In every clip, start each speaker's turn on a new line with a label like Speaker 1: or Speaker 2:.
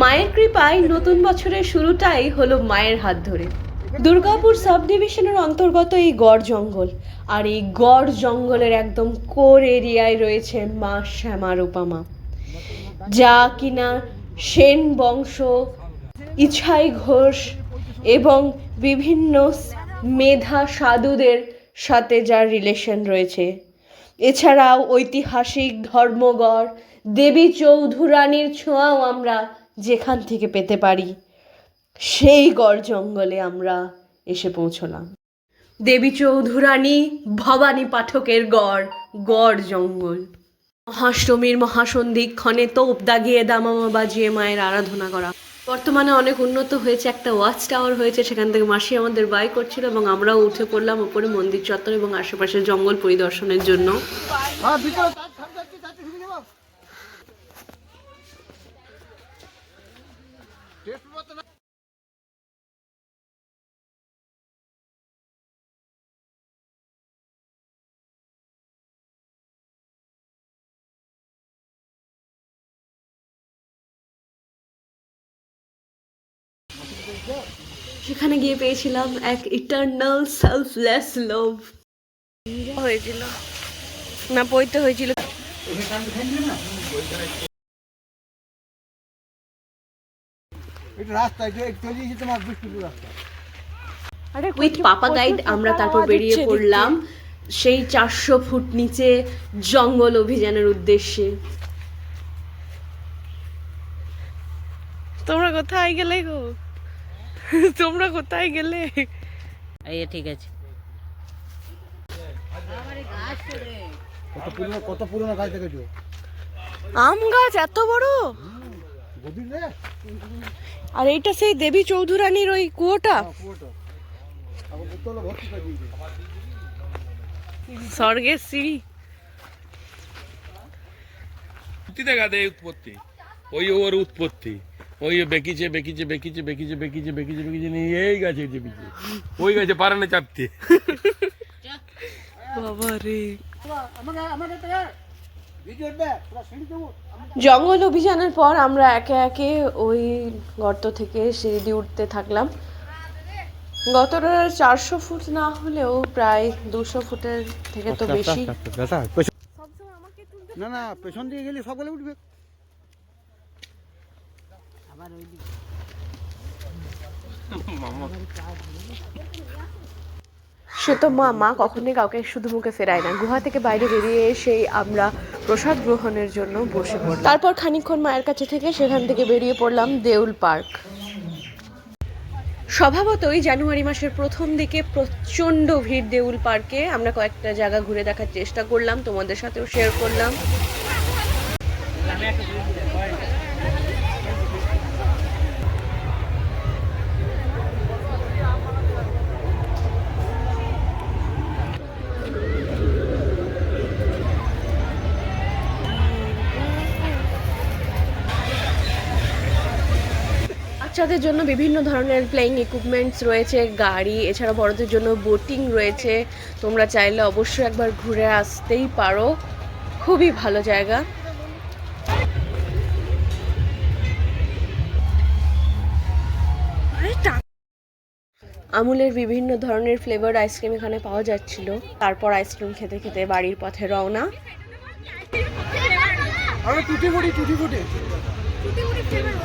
Speaker 1: মায়ের কৃপায় নতুন বছরের শুরুটাই হলো মায়ের হাত ধরে। দুর্গাপুর সাব ডিভিশনের অন্তর্গত এই গড় জঙ্গল, আর এই গড় জঙ্গলের একদম কোর এরিয়ায় রয়েছে মা শ্যামা রূপামা যা কিনা সেন বংশ, ইছাই ঘোষ এবং বিভিন্ন মেধা সাধুদের সাথে যার রিলেশন রয়েছে। এছাড়াও ঐতিহাসিক ধর্মগড় দেবী চৌধুরানীর ছোঁয়াও আমরা যেখান থেকে পেতে পারি। সেই গড় জঙ্গলে আমরা এসে পৌঁছলাম। দেবী চৌধুরানী ভবানী পাঠকের গড় গড় জঙ্গল। মহাষ্টমীর মহাসন্ধিক্ষণে তোপ দাগিয়ে দামামা বাজিয়ে মায়ের আরাধনা করা। বর্তমানে অনেক উন্নত হয়েছে, একটা ওয়াচ টাওয়ার হয়েছে, সেখান থেকে মাসি আমাদের বাই করছিল এবং আমরাও উঠে পড়লাম ওপরে মন্দির চত্বর এবং আশেপাশের জঙ্গল পরিদর্শনের জন্য। সেখানে গিয়ে পেয়েছিলাম এক ইটার্নাল সেলফলেস লাভ হয়েছিল। না পইতে হয়েছিল। উইথ পাপা গাইড আমরা তারপর বেরিয়ে পড়লাম সেই চারশো ফুট নিচে জঙ্গল অভিযানের উদ্দেশ্যে। তোমরা কোথায় গেলে গো? তোমরা কোথায় গেলে?
Speaker 2: এই ঠিক আছে।
Speaker 3: কত পুরনো কত পুরনো গাছ দেখেছ?
Speaker 1: আম গাছ এত বড়? আর এইটা সেই দেবী চৌধুরানীর ওই কুয়োটা?
Speaker 3: দিয়েছে।
Speaker 1: স্বর্গের সিঁড়ি।
Speaker 4: দেখা দেয় উৎপত্তি। ওই ওর উৎপত্তি। ওই বেকিছে বেকিছে বেকিছে বেকিছে বেকিছে বেকিছে বেকিছে নিয়ে এই গাছে চেপেছে। ওই গাছে পারে না চাপতে।
Speaker 1: বাবা রে জঙ্গল অভিযানের পর আমরা একে একে ওই গর্ত থেকে সিঁড়ি দিয়ে উঠতে থাকলাম। গতটা চারশো ফুট না হলেও প্রায় দুশো ফুটের থেকে তো বেশি।
Speaker 3: না না পেছন দিয়ে গেলে সকলে উঠবে।
Speaker 1: সে তো মা মা কখনোই কাউকে শুধু মুখে ফেরায় না। গুহা থেকে বাইরে বেরিয়ে এসেই আমরা প্রসাদ গ্রহণের জন্য বসে পড়লাম। তারপর খানিকক্ষণ মায়ের কাছে থেকে সেখান থেকে বেরিয়ে পড়লাম দেউল পার্ক। স্বভাবতই জানুয়ারি মাসের প্রথম দিকে প্রচণ্ড ভিড় দেউল পার্কে। আমরা কয়েকটা জায়গা ঘুরে দেখার চেষ্টা করলাম তোমাদের সাথেও শেয়ার করলাম। বাচ্চাদের জন্য বিভিন্ন ধরনের প্লেইং ইকুইপমেন্টস রয়েছে গাড়ি এছাড়া বড়দের জন্য বোটিং রয়েছে। তোমরা চাইলে অবশ্যই একবার ঘুরে আসতেই পারো। খুবই ভালো জায়গা। আমুলের বিভিন্ন ধরনের ফ্লেভার আইসক্রিম এখানে পাওয়া যাচ্ছিল। তারপর আইসক্রিম খেতে খেতে বাড়ির পথে রওনা।
Speaker 3: আরে টুটি ফুটি টুটি ফুটি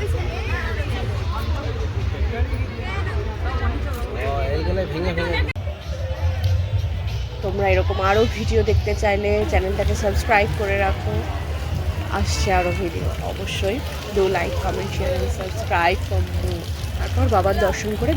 Speaker 3: এইগুলো
Speaker 1: তোমরা এরকম আরও ভিডিও দেখতে চাইলে চ্যানেলটাকে সাবস্ক্রাইব করে রাখো। আসছে আরও ভিডিও, অবশ্যই। Do like comment share subscribe for তারপর বাবার দর্শন করে